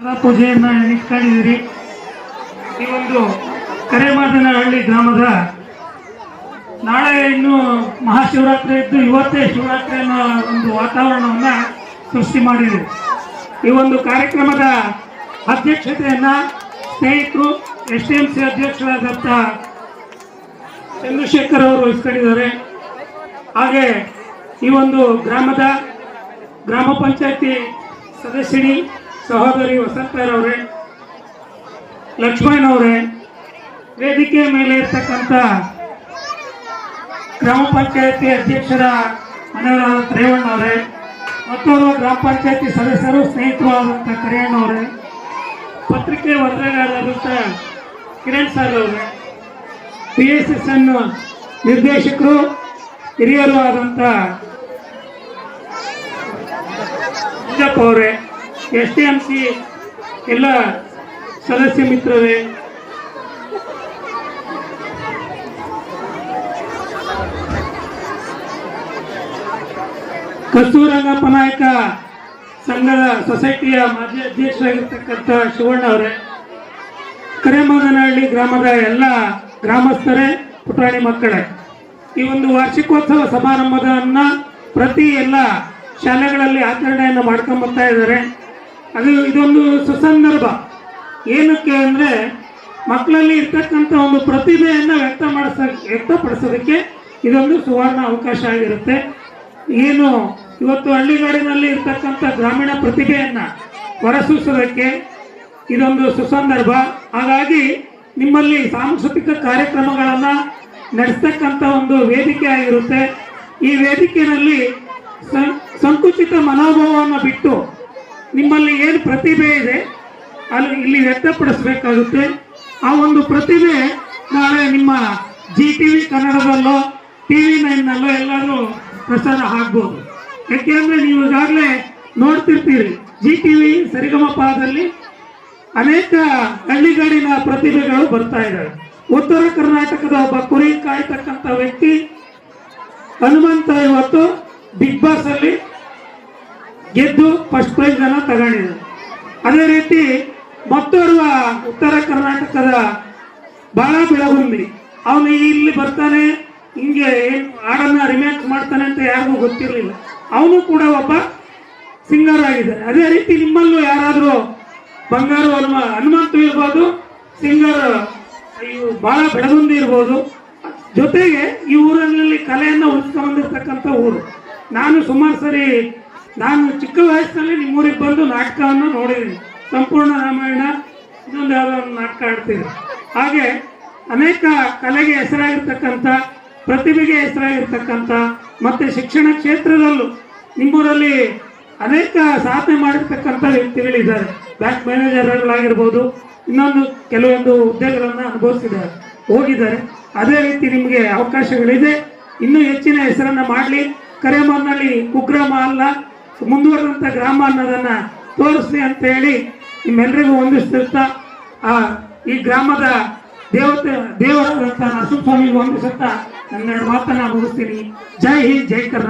ಪೂಜೆಯನ್ನ ನೆನೆಸ್ಕೊಂಡಿದ್ದೀರಿ ಈ ಒಂದು ಕರೆಮಾದನಹಳ್ಳಿ ಗ್ರಾಮದ ನಾಳೆ ಇನ್ನು ಮಹಾಶಿವರಾತ್ರಿ ಇದ್ದು ಇವತ್ತೇ ಶಿವರಾತ್ರಿ ಅನ್ನೋ ಒಂದು ವಾತಾವರಣವನ್ನ ಸೃಷ್ಟಿ ಮಾಡಿದೆ. ಈ ಒಂದು ಕಾರ್ಯಕ್ರಮದ ಅಧ್ಯಕ್ಷತೆಯನ್ನ ಸ್ನೇಹಿತರು ಎಸ್ ಟಿ ಎಂ ಸಿ ಅಧ್ಯಕ್ಷರಾದಂಥ ಚಂದ್ರಶೇಖರ್ ಅವರು ವಹಿಸ್ಕೊಂಡಿದ್ದಾರೆ ಹಾಗೆ ಈ ಒಂದು ಗ್ರಾಮದ ಗ್ರಾಮ ಪಂಚಾಯತಿ ಸದಸ್ಯನಿ ಸಹೋದರಿ ವಸಂತರವರೇ ಲಕ್ಷ್ಮಣನವರೇ ವೇದಿಕೆ ಮೇಲೆ ಇರ್ತಕ್ಕಂಥ ಗ್ರಾಮ ಪಂಚಾಯತಿ ಅಧ್ಯಕ್ಷರ ಮನೆಯವರಾದ ರೇವಣ್ಣವರೇ ಮತ್ತೋರ್ವ ಗ್ರಾಮ ಪಂಚಾಯತಿ ಸದಸ್ಯರು, ಸ್ನೇಹಿತರು ಆದಂಥ ಕರಿಯಣ್ಣವರೇ ಪತ್ರಿಕೆ ವರದಿಗಾರರಾದಂಥ ಕಿರಣ್ ಸರ್ ಅವರೇ ಪಿ ಎಸ್ ಎಸ್ ಎನ್ ನಿರ್ದೇಶಕರು, ಹಿರಿಯರು ಆದಂಥ ಅವರೇ ಎಸ್ ಡಿ ಎಂ ಸಿ ಎಲ್ಲ ಸದಸ್ಯ ಮಿತ್ರರೇ. ಕಸ್ತೂರಂಗಪ್ಪ ಪನಾಯಕ ಸಂಘದ ಸೊಸೈಟಿಯ ಮಾಜಿ ಅಧ್ಯಕ್ಷರಾಗಿರ್ತಕ್ಕಂಥ ಶಿವಣ್ಣ ಅವರೇ. ಕರೆಮಗನಹಳ್ಳಿ ಗ್ರಾಮದ ಎಲ್ಲ ಗ್ರಾಮಸ್ಥರೇ, ಪುಟಾಣಿ ಮಕ್ಕಳೇ. ಈ ಒಂದು ವಾರ್ಷಿಕೋತ್ಸವ ಸಮಾರಂಭದನ್ನ ಪ್ರತಿ ಎಲ್ಲ ಶಾಲೆಗಳಲ್ಲಿ ಆಚರಣೆಯನ್ನು ಮಾಡ್ಕೊಂಬರ್ತಾ ಇದ್ದಾರೆ. ಅದು ಇದೊಂದು ಸುಸಂದರ್ಭ. ಏನಕ್ಕೆ ಅಂದರೆ ಮಕ್ಕಳಲ್ಲಿ ಇರ್ತಕ್ಕಂಥ ಒಂದು ಪ್ರತಿಭೆಯನ್ನು ವ್ಯಕ್ತ ಮಾಡಿಸ, ವ್ಯಕ್ತಪಡಿಸೋದಕ್ಕೆ ಇದೊಂದು ಸುವರ್ಣ ಅವಕಾಶ ಆಗಿರುತ್ತೆ. ಏನು ಇವತ್ತು ಹಳ್ಳಿಗಾಡಿನಲ್ಲಿ ಇರ್ತಕ್ಕಂಥ ಗ್ರಾಮೀಣ ಪ್ರತಿಭೆಯನ್ನು ಹೊರಸೂಸೋದಕ್ಕೆ ಇದೊಂದು ಸುಸಂದರ್ಭ. ಹಾಗಾಗಿ ನಿಮ್ಮಲ್ಲಿ ಸಾಂಸ್ಕೃತಿಕ ಕಾರ್ಯಕ್ರಮಗಳನ್ನು ನಡೆಸ್ತಕ್ಕಂಥ ಒಂದು ವೇದಿಕೆ ಆಗಿರುತ್ತೆ. ಈ ವೇದಿಕೆಯಲ್ಲಿ ಸಂಕುಚಿತ ಮನೋಭಾವವನ್ನು ಬಿಟ್ಟು ನಿಮ್ಮಲ್ಲಿ ಏನು ಪ್ರತಿಭೆ ಇದೆ, ಅಲ್ಲಿ ಇಲ್ಲಿ ವ್ಯಕ್ತಪಡಿಸಬೇಕಾಗುತ್ತೆ. ಆ ಒಂದು ಪ್ರತಿಭೆ ನಾಳೆ ನಿಮ್ಮ ಜಿ ಟಿ ವಿ ಕನ್ನಡದಲ್ಲೋ ಟಿ ವಿ ನೈನ್ನಲ್ಲೋ ಎಲ್ಲಾದರೂ ಪ್ರಸಾರ ಆಗ್ಬೋದು. ಯಾಕೆಂದ್ರೆ ನೀವು ಈಗಾಗಲೇ ನೋಡ್ತಿರ್ತೀರಿ ಜಿ ಟಿ ವಿ ಸರಿಗಮಪದಲ್ಲಿ ಅನೇಕ ಹಳ್ಳಿಗಾಡಿನ ಪ್ರತಿಭೆಗಳು ಬರ್ತಾ ಇದ್ದಾವೆ. ಉತ್ತರ ಕರ್ನಾಟಕದ ಒಬ್ಬ ಕುರಿ ಕಾಯ್ತಕ್ಕಂಥ ವ್ಯಕ್ತಿ ಹನುಮಂತ ಇವತ್ತು ಬಿಗ್ ಬಾಸ್ ಅಲ್ಲಿ ಗೆದ್ದು ಫಸ್ಟ್ ಪ್ರೈಸ್ ತಗೊಂಡಿದ್ದರು ಅದೇ ರೀತಿ ಮತ್ತೋರ್ವ ಉತ್ತರ ಕರ್ನಾಟಕದ ಬಹಳ ಬೆಳಗುಂಬಿ. ಅವನು ಇಲ್ಲಿ ಬರ್ತಾನೆ, ಹಿಂಗೆ ಹಾಡನ್ನ ರಿಮ್ಯಾಕ್ಸ್ ಮಾಡ್ತಾನೆ ಅಂತ ಯಾರಿಗೂ ಗೊತ್ತಿರಲಿಲ್ಲ. ಅವನು ಕೂಡ ಒಬ್ಬ ಸಿಂಗರ್ ಆಗಿದ್ದಾರೆ. ಅದೇ ರೀತಿ ನಿಮ್ಮಲ್ಲೂ ಯಾರಾದರೂ ಬಂಗಾರ ಹನುಮ, ಹನುಮಂತು ಇರ್ಬೋದು ಸಿಂಗರ್ ಬಹಳ ಬೆಳಗುಂದಿ ಇರ್ಬೋದು. ಜೊತೆಗೆ ಈ ಊರಿನಲ್ಲಿ ಕಲೆಯನ್ನು ಉಳಿಸ್ಕೊಂಡಿರ್ತಕ್ಕಂಥ ಊರು. ನಾನು ಸುಮಾರು ಸರಿ ನಾನು ಚಿಕ್ಕ ವಯಸ್ಸಿನಲ್ಲಿ ನಿಮ್ಮೂರಿಗೆ ಬಂದು ನಾಟಕವನ್ನು ನೋಡಿದ್ದೀನಿ. ಸಂಪೂರ್ಣ ರಾಮಾಯಣ ಇದೊಂದು ಯಾವುದೋ ಒಂದು ನಾಟಕ ಆಡ್ತೀನಿ. ಹಾಗೆ ಅನೇಕ ಕಲೆಗೆ ಹೆಸರಾಗಿರ್ತಕ್ಕಂಥ, ಪ್ರತಿಭೆಗೆ ಹೆಸರಾಗಿರ್ತಕ್ಕಂಥ, ಮತ್ತು ಶಿಕ್ಷಣ ಕ್ಷೇತ್ರದಲ್ಲೂ ನಿಮ್ಮೂರಲ್ಲಿ ಅನೇಕ ಸಾಧನೆ ಮಾಡಿರ್ತಕ್ಕಂಥ ವ್ಯಕ್ತಿಗಳಿದ್ದಾರೆ. ಬ್ಯಾಂಕ್ ಮ್ಯಾನೇಜರ್ಗಳಾಗಿರ್ಬೋದು, ಇನ್ನೊಂದು ಕೆಲವೊಂದು ಹುದ್ದೆಗಳನ್ನು ಅನುಭವಿಸಿದ್ದಾರೆ, ಹೋಗಿದ್ದಾರೆ. ಅದೇ ರೀತಿ ನಿಮಗೆ ಅವಕಾಶಗಳಿದೆ. ಇನ್ನೂ ಹೆಚ್ಚಿನ ಹೆಸರನ್ನು ಮಾಡಲಿ. ಕರೆಮನ್ನಲ್ಲಿ ಕುಗ್ರಾಮ ಅಲ್ಲ ಮುಂದುವರೆದಂಥ ಗ್ರಾಮ ಅನ್ನೋದನ್ನ ತೋರಿಸಿ ಅಂತ ಹೇಳಿ ನಿಮ್ಮೆಲ್ಲರಿಗೂ ವಂದಿಸ್ತಿರ್ತಾ ಆ, ಈ ಗ್ರಾಮದ ದೇವತೆ ದೇವರಾದಂಥ ನರಸಿಂಹಸ್ವಾಮಿಗೆ ವಂದಿಸುತ್ತಾ ನನ್ನೆರಡು ಮಾತನ್ನ ಮುಗಿಸ್ತೀನಿ. ಜೈ ಹಿಂದ್, ಜೈ ಕರ್ನಾಟಕ.